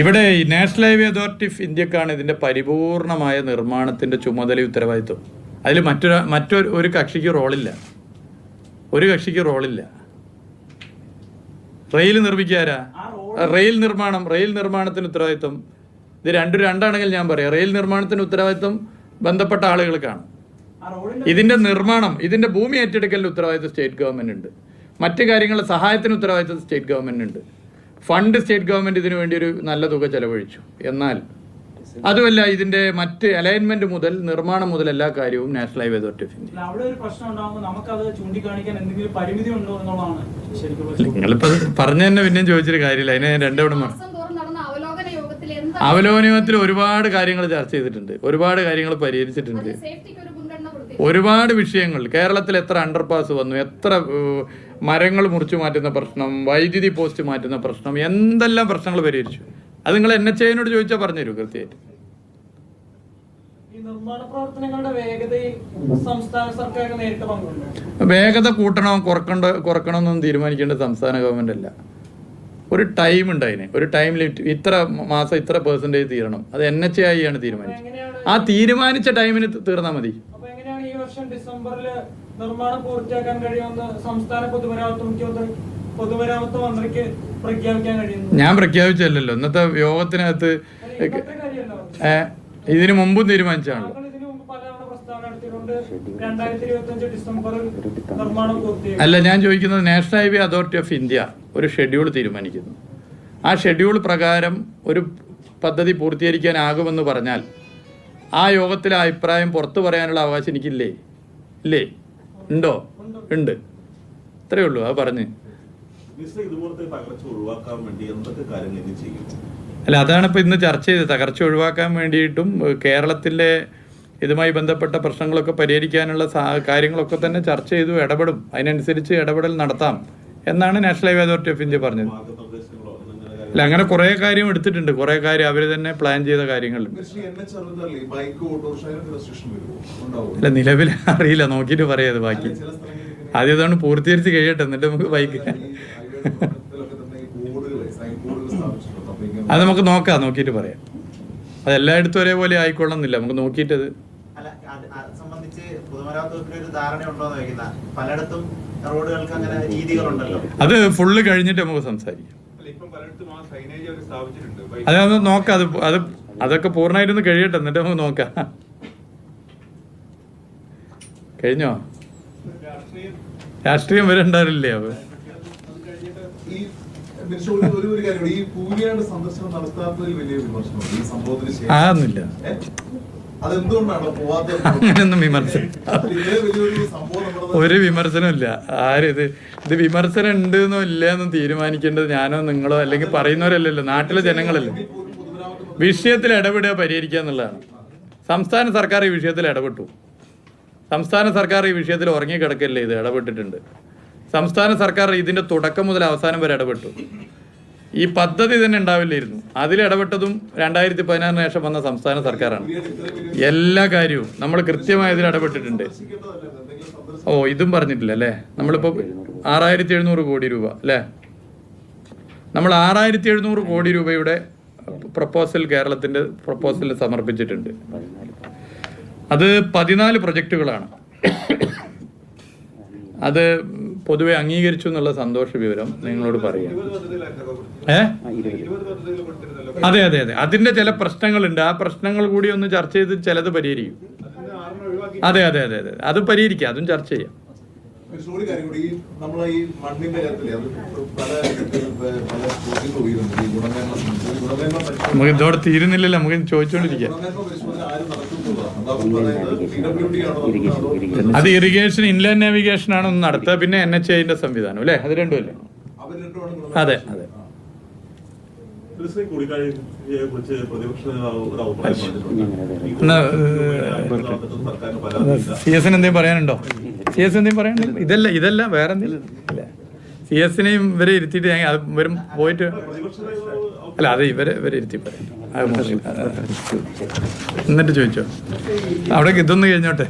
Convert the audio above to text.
ഇവിടെ national highway authority of ഇന്ത്യക്കാണ് ഇതിന്റെ പരിപൂർണമായ നിർമ്മാണത്തിന്റെ ചുമതല ഉത്തരവാദിത്വം. അതിൽ മറ്റൊരു മറ്റൊരു ഒരു കക്ഷിക്ക് റോളില്ല. ഒരു കക്ഷിക്ക് റോളില്ല. റെയിൽ നിർമ്മിക്കാരാ റെയിൽ നിർമ്മാണം റെയിൽ നിർമ്മാണത്തിന് ഉത്തരവാദിത്വം. ഇത് രണ്ടും രണ്ടാണെങ്കിൽ ഞാൻ പറയാം. റെയിൽ നിർമ്മാണത്തിന് ഉത്തരവാദിത്വം ബന്ധപ്പെട്ട ആളുകൾക്കാണ് ഇതിന്റെ നിർമ്മാണം ഇതിന്റെ ഭൂമി ഏറ്റെടുക്കലിന് ഉത്തരവാദിത്വം സ്റ്റേറ്റ് ഗവൺമെന്റ് ഉണ്ട് മറ്റു കാര്യങ്ങളുടെ സഹായത്തിന് ഉത്തരവാദിത്വം സ്റ്റേറ്റ് ഗവൺമെന്റ് ഉണ്ട് ഫണ്ട് സ്റ്റേറ്റ് ഗവൺമെന്റ് ഇതിനു വേണ്ടി ഒരു നല്ല തുക ചെലവഴിച്ചു. എന്നാൽ അതുമല്ല ഇതിന്റെ മറ്റ് അലൈൻമെന്റ് മുതൽ നിർമ്മാണം മുതൽ എല്ലാ കാര്യവും national highway authority of India അവിടെ ഒരു പ്രശ്നം ഉണ്ടാകുമ്പോൾ നമുക്കത് ചൂണ്ടിക്കാണിക്കാൻ എന്തെങ്കിലും പരിമിതി ഉണ്ടോ എന്നുള്ളതാണ് ശരിക്കും. നിങ്ങളിപ്പോ പറഞ്ഞു തന്നെ പിന്നെയും ചോദിച്ചൊരു കാര്യമില്ല. അതിനെ ഞാൻ രണ്ടു തവണ മാസം തോറും നടന്ന അവലോകന യോഗത്തിൽ അവലോകനത്തിൽ ഒരുപാട് കാര്യങ്ങൾ ചർച്ച ചെയ്തിട്ടുണ്ട്. ഒരുപാട് കാര്യങ്ങൾ പരിഹരിച്ചിട്ടുണ്ട്. ഒരുപാട് വിഷയങ്ങൾ. കേരളത്തിൽ എത്ര അണ്ടർപാസ് വന്നു? എത്ര മരങ്ങൾ മുറിച്ചു മാറ്റുന്ന പ്രശ്നം? വൈദ്യുതി പോസ്റ്റ് മാറ്റുന്ന പ്രശ്നം? എന്തെല്ലാം പ്രശ്നങ്ങൾ പരിഹരിച്ചു? അത് നിങ്ങൾ എൻ എച്ച് ഐനോട് ചോദിച്ചാൽ പറഞ്ഞുതരൂ കൃത്യമായിട്ട്. വേഗത കൂട്ടണോ കുറക്കണ്ട കുറക്കണമെന്നൊന്നും തീരുമാനിക്കേണ്ടത് സംസ്ഥാന ഗവൺമെന്റ് അല്ല. ഒരു ടൈം ഉണ്ട് അതിന് ഒരു ടൈം ലിമിറ്റ് ഇത്ര മാസം ഇത്ര പെർസെന്റേജ് തീരണം. അത് എൻ എച്ച് ഐ ആണ് തീരുമാനിച്ചത്. ആ തീരുമാനിച്ച ടൈമിന് തീർന്നാൽ മതി. വർഷം ഡിസംബറിൽ നിർമ്മാണം പൂർത്തിയാക്കാൻ കഴിയുമെന്ന് സംസ്ഥാന പൊതുമരാമത്ത് മുഖ്യമന്ത്രി പൊതുമരാമത്ത് മന്ത്രിക്ക് പ്രഖ്യാപിക്കാൻ കഴിയുന്നു. ഞാൻ പ്രഖ്യാപിച്ചല്ലോ ഇന്നത്തെ യോഗത്തിനകത്ത് ഇതിനു മുമ്പും തീരുമാനിച്ചാണല്ലോ. പൂർത്തിയാക്കും അല്ല ഞാൻ ചോദിക്കുന്നത് national highway authority of India ഒരു ഷെഡ്യൂൾ തീരുമാനിക്കുന്നു. ആ ഷെഡ്യൂൾ പ്രകാരം ഒരു പദ്ധതി പൂർത്തീകരിക്കാനാകുമെന്ന് പറഞ്ഞാൽ ആ യോഗത്തിലെ അഭിപ്രായം പുറത്തു പറയാനുള്ള അവകാശം എനിക്കില്ലേ? ഇല്ലേ? ഉണ്ടോ? ഉണ്ട്. അത്രേ ഉള്ളൂ അത് പറഞ്ഞ്. അല്ല അതാണ് ഇപ്പോൾ ഇന്ന് ചർച്ച ചെയ്തത്. തകർച്ച ഒഴിവാക്കാൻ വേണ്ടിയിട്ടും കേരളത്തിലെ ഇതുമായി ബന്ധപ്പെട്ട പ്രശ്നങ്ങളൊക്കെ പരിഹരിക്കാനുള്ള കാര്യങ്ങളൊക്കെ തന്നെ ചർച്ച ചെയ്തു ഇടപെടും. അതിനനുസരിച്ച് ഇടപെടൽ നടത്താം എന്നാണ് national highway authority of India പറഞ്ഞത്. അല്ല അങ്ങനെ കുറെ കാര്യം എടുത്തിട്ടുണ്ട്. കുറെ കാര്യം അവർ തന്നെ പ്ലാൻ ചെയ്ത കാര്യങ്ങൾ അല്ല നിലവിൽ അറിയില്ല. നോക്കിയിട്ട് പറയാത് ബാക്കി. ആദ്യം ഇതാണ് പൂർത്തീകരിച്ച് കഴിയട്ടെ. എന്നിട്ട് നമുക്ക് ബൈക്ക് അത് നമുക്ക് നോക്കാം. നോക്കിയിട്ട് പറയാം. അത് എല്ലായിടത്തും ഒരേപോലെ ആയിക്കൊള്ളണമെന്നില്ല നമുക്ക് നോക്കിയിട്ടത് അത് ഫുള്ള് കഴിഞ്ഞിട്ട് നമുക്ക് സംസാരിക്കാം. അല്ല, ഇപ്പം പലയിടത്തും ആ signage അവർ സ്ഥാപിച്ചിട്ടുണ്ട്. ബൈ- അത് നമുക്ക് നോക്കാം അത് അത് അതൊക്കെ പൂർണമായിട്ടൊന്ന് കഴിയട്ടെ എന്നിട്ട് നമുക്ക് നോക്കാം. കഴിഞ്ഞോ? രാഷ്ട്രീയം വരെ ഉണ്ടാവില്ലേ അവ ഈ അങ്ങനെയൊന്നും വിമർശനം ഒരു വിമർശനമില്ല ആരും ഇത്? ഇത് വിമർശനം ഉണ്ട് എന്നോ ഇല്ല എന്ന് തീരുമാനിക്കേണ്ടത് ഞാനോ നിങ്ങളോ അല്ലെങ്കിൽ പറയുന്നവരല്ലല്ലോ. നാട്ടിലെ ജനങ്ങളല്ലേ. വിഷയത്തിൽ ഇടപെടുക പരിഹരിക്കുക എന്നുള്ളതാണ്. സംസ്ഥാന സർക്കാർ ഈ വിഷയത്തിൽ ഇടപെട്ടു. സംസ്ഥാന സർക്കാർ ഈ വിഷയത്തിൽ ഉറങ്ങിക്കിടക്കല്ലേ ഇത് ഇടപെട്ടിട്ടുണ്ട്. സംസ്ഥാന സർക്കാർ ഇതിന്റെ തുടക്കം മുതൽ അവസാനം വരെ ഇടപെട്ടു. ഈ പദ്ധതി തന്നെ ഉണ്ടാവില്ലായിരുന്നു. അതിൽ ഇടപെട്ടതും രണ്ടായിരത്തി പതിനാറിന് ശേഷം വന്ന സംസ്ഥാന സർക്കാരാണ്. എല്ലാ കാര്യവും നമ്മൾ കൃത്യമായി ഇതിൽ ഇടപെട്ടിട്ടുണ്ട്. ഓ ഇതും പറഞ്ഞിട്ടില്ല അല്ലേ? നമ്മളിപ്പോൾ ആറായിരത്തി എഴുന്നൂറ് കോടി രൂപ അല്ലേ? നമ്മൾ ആറായിരത്തി എഴുന്നൂറ് കോടി രൂപയുടെ പ്രപ്പോസൽ കേരളത്തിന്റെ പ്രപ്പോസൽ സമർപ്പിച്ചിട്ടുണ്ട്. അത് പതിനാല് പ്രൊജക്റ്റുകളാണ് അത് പൊതുവെ അംഗീകരിച്ചു എന്നുള്ള സന്തോഷ വിവരം നിങ്ങളോട് പറയാം. ഏ? അതെ അതെ അതെ. അതിന്റെ ചില പ്രശ്നങ്ങളുണ്ട്. ആ പ്രശ്നങ്ങൾ കൂടി ഒന്ന് ചർച്ച ചെയ്ത് ചിലത് പരിഹരിക്കും. അതെ അതെ അതെ അതെ. അത് പരിഹരിക്കാം. അതും ചർച്ച ചെയ്യാം. ഒരു കാര്യം കൂടി ഈ നമ്മളെ ഈ മണ്ണിന്റെ കാര്യത്തിൽ അത് പല പല ചോദ്യങ്ങൾ ഉയരുന്നു ഈ ഗുണമേന്മ നമുക്ക് ഇതോടെ തീരുന്നില്ലല്ലോ നമുക്ക് ചോദിച്ചോണ്ടിരിക്കാം. ഗുണമേന്മ പരിശോധന ആരും അതോ ഇറിഗേഷൻ ഇൻലാൻഡ് നാവിഗേഷൻ ആണ് ഒന്ന് നടത്തുക. പിന്നെ എൻ എച്ച് ഐന്റെ സംവിധാനം അല്ലേ? അത് രണ്ടുമല്ലേ അല്ലേ? അതെ അതെ. സി എസിന് എന്തെങ്കിലും പറയാനുണ്ടോ? സി എസ് എന്തെങ്കിലും പറയാനില്ല ഇതല്ല ഇതല്ല വേറെ എന്തെങ്കിലും ഇല്ല. സി എസിനെയും ഇവരെ ഇരുത്തിയിട്ട് ഞാൻ വരും പോയിട്ട് അല്ല അത് ഇവരെ ഇവരെ ഇരുത്തി പറയാം. എന്നിട്ട് ചോദിച്ചോ? അവിടെ ഇതൊന്ന് കഴിഞ്ഞോട്ടെ.